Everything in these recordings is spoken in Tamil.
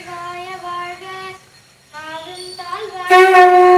நமச்சிவாய வாழ்க. மாறுந்தால் வாழ்க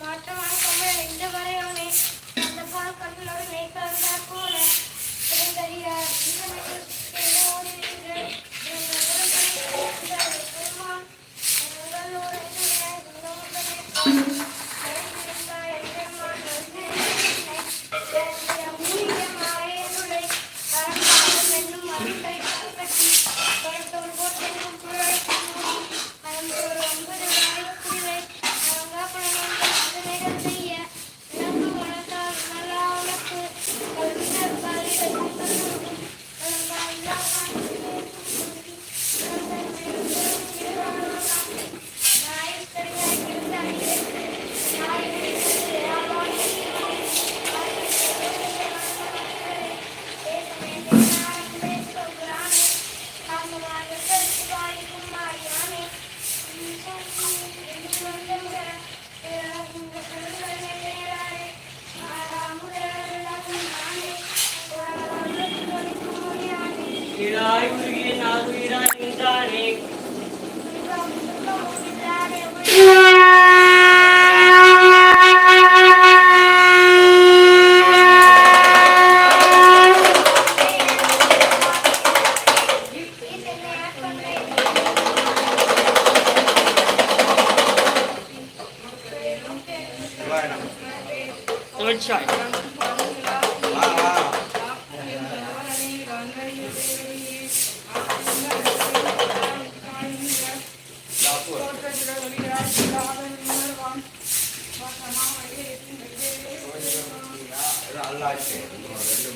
மாற்றமாக இந்த வரையோனே அந்த பால் கண்களோடு நெய்ப்பாக போல நல்லா இருக்கு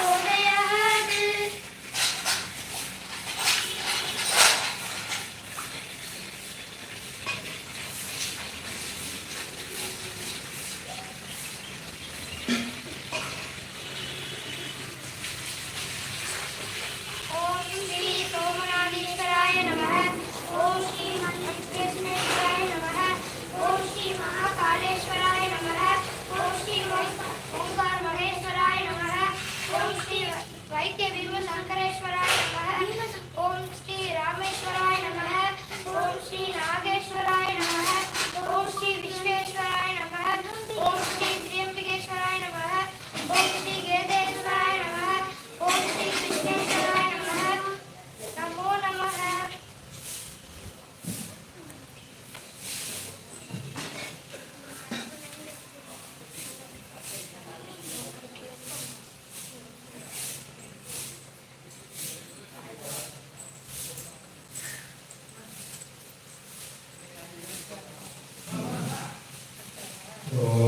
Thank you. Oh.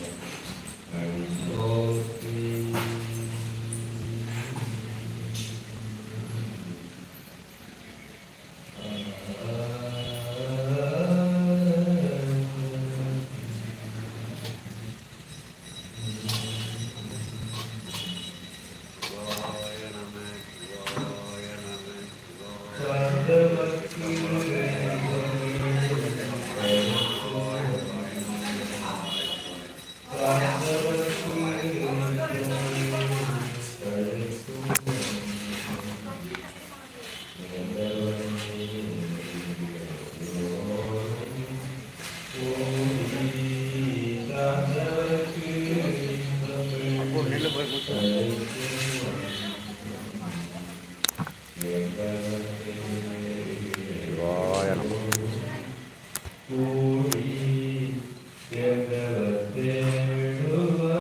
Yeah.